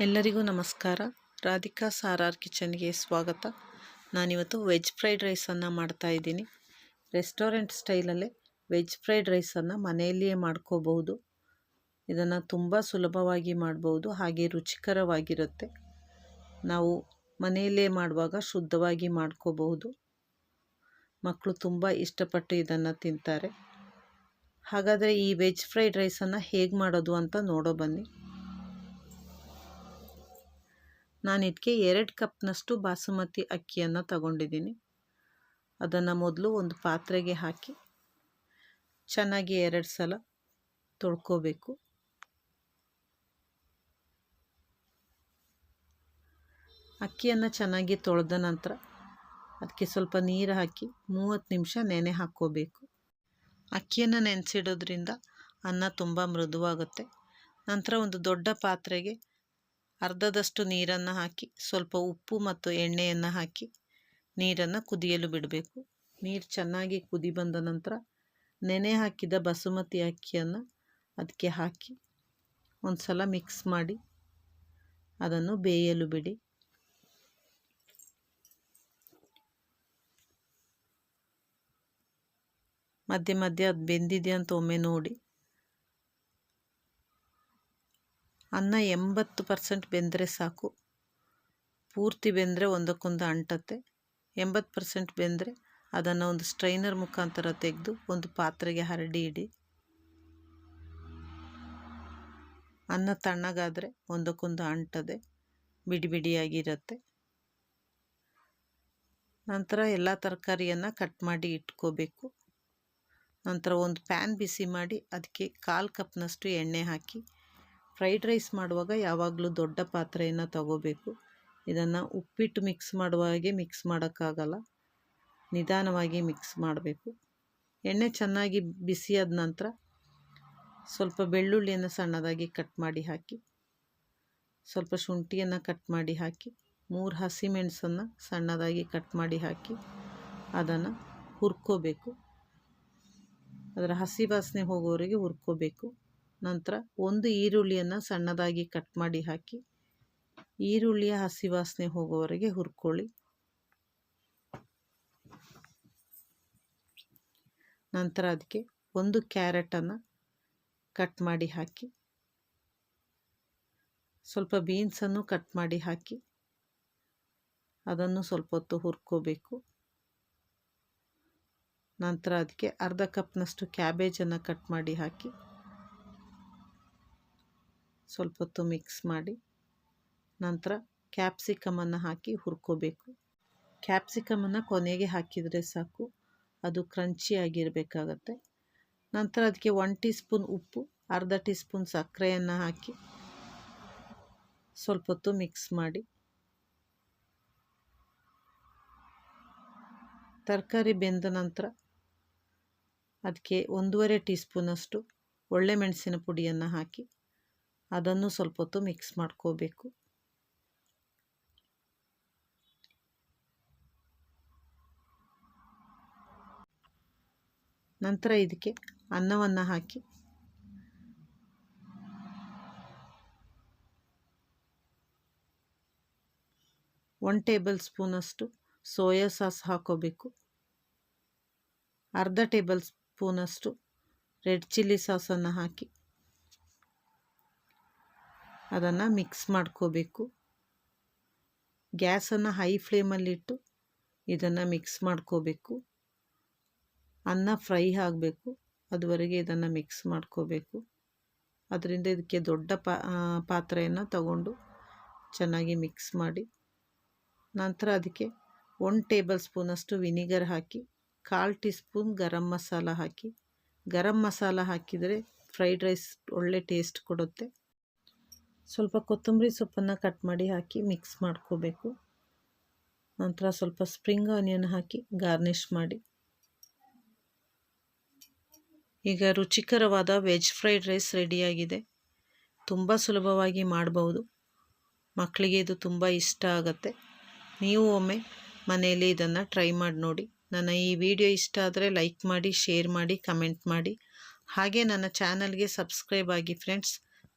ಎಲ್ಲರಿಗೂ ನಮಸ್ಕಾರ. ರಾಧಿಕಾ ಸಾರಾರ್ ಕಿಚನ್ಗೆ ಸ್ವಾಗತ. ನಾನಿವತ್ತು ವೆಜ್ ಫ್ರೈಡ್ ರೈಸನ್ನು ಮಾಡ್ತಾ ಇದ್ದೀನಿ. ರೆಸ್ಟೋರೆಂಟ್ ಸ್ಟೈಲಲ್ಲೇ ವೆಜ್ ಫ್ರೈಡ್ ರೈಸನ್ನು ಮನೆಯಲ್ಲಿಯೇ ಮಾಡ್ಕೋಬಹುದು. ಇದನ್ನು ತುಂಬ ಸುಲಭವಾಗಿ ಮಾಡ್ಬೋದು ಹಾಗೆ ರುಚಿಕರವಾಗಿರುತ್ತೆ. ನಾವು ಮನೆಯಲ್ಲೇ ಮಾಡುವಾಗ ಶುದ್ಧವಾಗಿ ಮಾಡ್ಕೋಬಹುದು. ಮಕ್ಕಳು ತುಂಬ ಇಷ್ಟಪಟ್ಟು ಇದನ್ನು ತಿಂತಾರೆ. ಹಾಗಾದರೆ ಈ ವೆಜ್ ಫ್ರೈಡ್ ರೈಸನ್ನು ಹೇಗೆ ಮಾಡೋದು ಅಂತ ನೋಡೋ ಬನ್ನಿ. ನಾನು ಇದಕ್ಕೆ ಎರಡು ಕಪ್ನಷ್ಟು ಬಾಸುಮತಿ ಅಕ್ಕಿಯನ್ನು ತಗೊಂಡಿದ್ದೀನಿ. ಅದನ್ನು ಮೊದಲು ಒಂದು ಪಾತ್ರೆಗೆ ಹಾಕಿ ಚೆನ್ನಾಗಿ ಎರಡು ಸಲ ತೊಳ್ಕೋಬೇಕು. ಅಕ್ಕಿಯನ್ನು ಚೆನ್ನಾಗಿ ತೊಳೆದ ನಂತರ ಅದಕ್ಕೆ ಸ್ವಲ್ಪ ನೀರು ಹಾಕಿ ಮೂವತ್ತು ನಿಮಿಷ ನೆನೆ ಹಾಕ್ಕೋಬೇಕು. ಅಕ್ಕಿಯನ್ನು ನೆನೆಸಿಡೋದ್ರಿಂದ ಅನ್ನ ತುಂಬ ಮೃದುವಾಗುತ್ತೆ. ನಂತರ ಒಂದು ದೊಡ್ಡ ಪಾತ್ರೆಗೆ ಅರ್ಧದಷ್ಟು ನೀರನ್ನು ಹಾಕಿ, ಸ್ವಲ್ಪ ಉಪ್ಪು ಮತ್ತು ಎಣ್ಣೆಯನ್ನು ಹಾಕಿ ನೀರನ್ನು ಕುದಿಯಲು ಬಿಡಬೇಕು. ನೀರು ಚೆನ್ನಾಗಿ ಕುದಿ ಬಂದ ನಂತರ ನೆನೆ ಹಾಕಿದ ಬಸುಮತಿ ಅಕ್ಕಿಯನ್ನು ಅದಕ್ಕೆ ಹಾಕಿ ಒಂದು ಸಲ ಮಿಕ್ಸ್ ಮಾಡಿ ಅದನ್ನು ಬೇಯಲು ಬಿಡಿ. ಮಧ್ಯೆ ಮಧ್ಯೆ ಅದು ಬೆಂದಿದೆ ಅಂತ ಒಮ್ಮೆ ನೋಡಿ. ಅನ್ನ ಎಂಬತ್ತು ಪರ್ಸೆಂಟ್ ಬೆಂದರೆ ಸಾಕು. ಪೂರ್ತಿ ಬೆಂದರೆ ಒಂದಕ್ಕೊಂದು ಅಂಟತ್ತೆ. ಎಂಬತ್ತು ಪರ್ಸೆಂಟ್ ಬೆಂದರೆ ಅದನ್ನು ಒಂದು ಸ್ಟ್ರೈನರ್ ಮುಖಾಂತರ ತೆಗೆದು ಒಂದು ಪಾತ್ರೆಗೆ ಹರಡಿ ಇಡಿ. ಅನ್ನ ತಣ್ಣಗಾದರೆ ಒಂದಕ್ಕೊಂದು ಅಂಟದೆ. ಬಿಡಿ ಬಿಡಿಯಾಗಿರುತ್ತೆ. ನಂತರ ಎಲ್ಲ ತರಕಾರಿಯನ್ನು ಕಟ್ ಮಾಡಿ ಇಟ್ಕೋಬೇಕು. ನಂತರ ಒಂದು ಪ್ಯಾನ್ ಬಿಸಿ ಮಾಡಿ ಅದಕ್ಕೆ ಕಾಲು ಕಪ್ನಷ್ಟು ಎಣ್ಣೆ ಹಾಕಿ ಫ್ರೈಡ್ ರೈಸ್ ಮಾಡುವಾಗ ಯಾವಾಗಲೂ ದೊಡ್ಡ ಪಾತ್ರೆಯನ್ನು ತಗೋಬೇಕು. ಇದನ್ನು ಉಪ್ಪಿಟ್ಟು ಮಿಕ್ಸ್ ಮಾಡುವ ಹಾಗೆ ಮಿಕ್ಸ್ ಮಾಡೋಕ್ಕಾಗಲ್ಲ. ನಿಧಾನವಾಗಿ ಮಿಕ್ಸ್ ಮಾಡಬೇಕು. ಎಣ್ಣೆ ಚೆನ್ನಾಗಿ ಬಿಸಿಯಾದ ನಂತರ ಸ್ವಲ್ಪ ಬೆಳ್ಳುಳ್ಳಿಯನ್ನು ಸಣ್ಣದಾಗಿ ಕಟ್ ಮಾಡಿ ಹಾಕಿ, ಸ್ವಲ್ಪ ಶುಂಠಿಯನ್ನು ಕಟ್ ಮಾಡಿ ಹಾಕಿ, ಮೂರು ಹಸಿಮೆಣಸನ್ನು ಸಣ್ಣದಾಗಿ ಕಟ್ ಮಾಡಿ ಹಾಕಿ ಅದನ್ನು ಹುರ್ಕೋಬೇಕು. ಅದರ ಹಸಿ ವಾಸನೆ ಹೋಗೋವರೆಗೆ ಹುರ್ಕೋಬೇಕು. ನಂತರ ಒಂದು ಈರುಳ್ಳಿಯನ್ನು ಸಣ್ಣದಾಗಿ ಕಟ್ ಮಾಡಿ ಹಾಕಿ, ಈರುಳ್ಳಿಯ ಹಸಿ ವಾಸನೆ ಹೋಗೋವರೆಗೆ ಹುರ್ಕೊಳ್ಳಿ. ನಂತರ ಅದಕ್ಕೆ ಒಂದು ಕ್ಯಾರೆಟನ್ನು ಕಟ್ ಮಾಡಿ ಹಾಕಿ, ಸ್ವಲ್ಪ ಬೀನ್ಸನ್ನು ಕಟ್ ಮಾಡಿ ಹಾಕಿ, ಅದನ್ನು ಸ್ವಲ್ಪ ಹೊತ್ತು ಹುರ್ಕೋಬೇಕು. ನಂತರ ಅದಕ್ಕೆ ಅರ್ಧ ಕಪ್ನಷ್ಟು ಕ್ಯಾಬೇಜನ್ನು ಕಟ್ ಮಾಡಿ ಹಾಕಿ ಸ್ವಲ್ಪ ಹೊತ್ತು ಮಿಕ್ಸ್ ಮಾಡಿ ನಂತರ ಕ್ಯಾಪ್ಸಿಕಮನ್ನು ಹಾಕಿ ಹುರ್ಕೋಬೇಕು. ಕ್ಯಾಪ್ಸಿಕಮನ್ನು ಕೊನೆಗೆ ಹಾಕಿದರೆ ಸಾಕು, ಅದು ಕ್ರಂಚಿಯಾಗಿರಬೇಕಾಗತ್ತೆ ನಂತರ ಅದಕ್ಕೆ ಒನ್ ಟೀ ಸ್ಪೂನ್ ಉಪ್ಪು, ಅರ್ಧ ಟೀ ಸ್ಪೂನ್ ಸಕ್ಕರೆಯನ್ನು ಹಾಕಿ ಸ್ವಲ್ಪ ಹೊತ್ತು ಮಿಕ್ಸ್ ಮಾಡಿ ತರಕಾರಿ ಬೆಂದ ನಂತರ ಅದಕ್ಕೆ ಒಂದೂವರೆ ಟೀ ಸ್ಪೂನಷ್ಟು ಒಳ್ಳೆ ಮೆಣಸಿನ ಪುಡಿಯನ್ನು ಹಾಕಿ ಅದನ್ನು ಸ್ವಲ್ಪ ಹೊತ್ತು ಮಿಕ್ಸ್ ಮಾಡ್ಕೋಬೇಕು. ನಂತರ ಇದಕ್ಕೆ ಅನ್ನವನ್ನು ಹಾಕಿ. ಒನ್ ಟೇಬಲ್ ಸ್ಪೂನಷ್ಟು ಸೋಯಾ ಸಾಸ್ ಹಾಕೋಬೇಕು. ಅರ್ಧ ಟೇಬಲ್ ಸ್ಪೂನಷ್ಟು ರೆಡ್ ಚಿಲ್ಲಿ ಸಾಸನ್ನು ಹಾಕಿ. ಅದನ್ನು ಮಿಕ್ಸ್ ಮಾಡ್ಕೋಬೇಕು. ಗ್ಯಾಸನ್ನು ಹೈ ಫ್ಲೇಮಲ್ಲಿಟ್ಟು ಇದನ್ನು ಮಿಕ್ಸ್ ಮಾಡ್ಕೋಬೇಕು. ಅನ್ನ ಫ್ರೈ ಆಗಬೇಕು. ಅದುವರೆಗೆ ಇದನ್ನು ಮಿಕ್ಸ್ ಮಾಡ್ಕೋಬೇಕು. ಅದರಿಂದ ಇದಕ್ಕೆ ದೊಡ್ಡ ಪಾ ಪಾತ್ರೆಯನ್ನು ತಗೊಂಡು ಚೆನ್ನಾಗಿ ಮಿಕ್ಸ್ ಮಾಡಿ. ನಂತರ ಅದಕ್ಕೆ ಒನ್ ಟೇಬಲ್ ಸ್ಪೂನಷ್ಟು ವಿನಿಗರ್ ಹಾಕಿ, ಕಾಲು ಟೀ ಸ್ಪೂನ್ ಗರಂ ಮಸಾಲ ಹಾಕಿ. ಗರಂ ಮಸಾಲ ಹಾಕಿದರೆ ಫ್ರೈಡ್ ರೈಸ್ ಒಳ್ಳೆ ಟೇಸ್ಟ್ ಕೊಡುತ್ತೆ. ಸ್ವಲ್ಪ ಕೊತ್ತಂಬರಿ ಸೊಪ್ಪನ್ನು ಕಟ್ ಮಾಡಿ ಹಾಕಿ ಮಿಕ್ಸ್ ಮಾಡ್ಕೋಬೇಕು. ನಂತರ ಸ್ವಲ್ಪ ಸ್ಪ್ರಿಂಗ್ ಆನಿಯನ್ ಹಾಕಿ ಗಾರ್ನಿಷ್ ಮಾಡಿ. ಈಗ ರುಚಿಕರವಾದ ವೆಜ್ ಫ್ರೈಡ್ ರೈಸ್ ರೆಡಿಯಾಗಿದೆ ತುಂಬ ಸುಲಭವಾಗಿ ಮಾಡಬಹುದು ಮಕ್ಕಳಿಗೆ ಇದು ತುಂಬ ಇಷ್ಟ ಆಗುತ್ತೆ. ನೀವು ಒಮ್ಮೆ ಮನೆಯಲ್ಲಿ ಇದನ್ನು ಟ್ರೈ ಮಾಡಿ ನೋಡಿ. ನನ್ನ ಈ ವಿಡಿಯೋ ಇಷ್ಟ ಆದರೆ ಲೈಕ್ ಮಾಡಿ ಶೇರ್ ಮಾಡಿ ಕಮೆಂಟ್ ಮಾಡಿ. ಹಾಗೆ ನನ್ನ ಚಾನಲ್ಗೆ ಸಬ್ಸ್ಕ್ರೈಬ್ ಆಗಿ friends